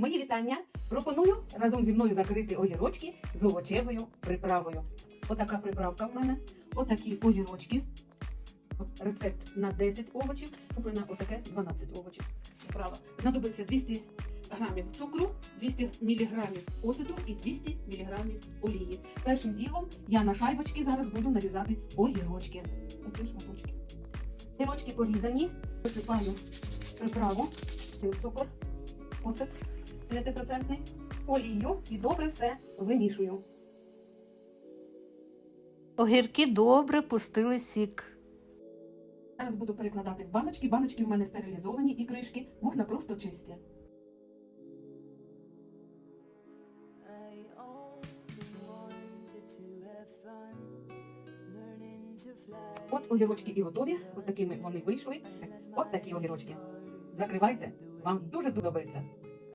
Мої вітання. Пропоную разом зі мною закрити огірочки з овочевою приправою. Отака приправка в мене. Отакі огірочки. Рецепт на 10 овочів. Куплена отаке 12 овочів. Приправа. Знадобиться 200 грамів цукру, 200 міліграмів оцету і 200 міліграмів олії. Першим ділом я на шайбочки зараз буду нарізати огірочки. Такі шматочки. Огірочки порізані. Висипаю приправу, цукор, оцет 5%, олію і добре все вимішую. Огірки добре пустили сік. Зараз буду перекладати в баночки. Баночки в мене стерилізовані і кришки, можна просто чисті. От огірочки і готові. От такими вони вийшли. От такі огірочки. Закривайте. Вам дуже подобається.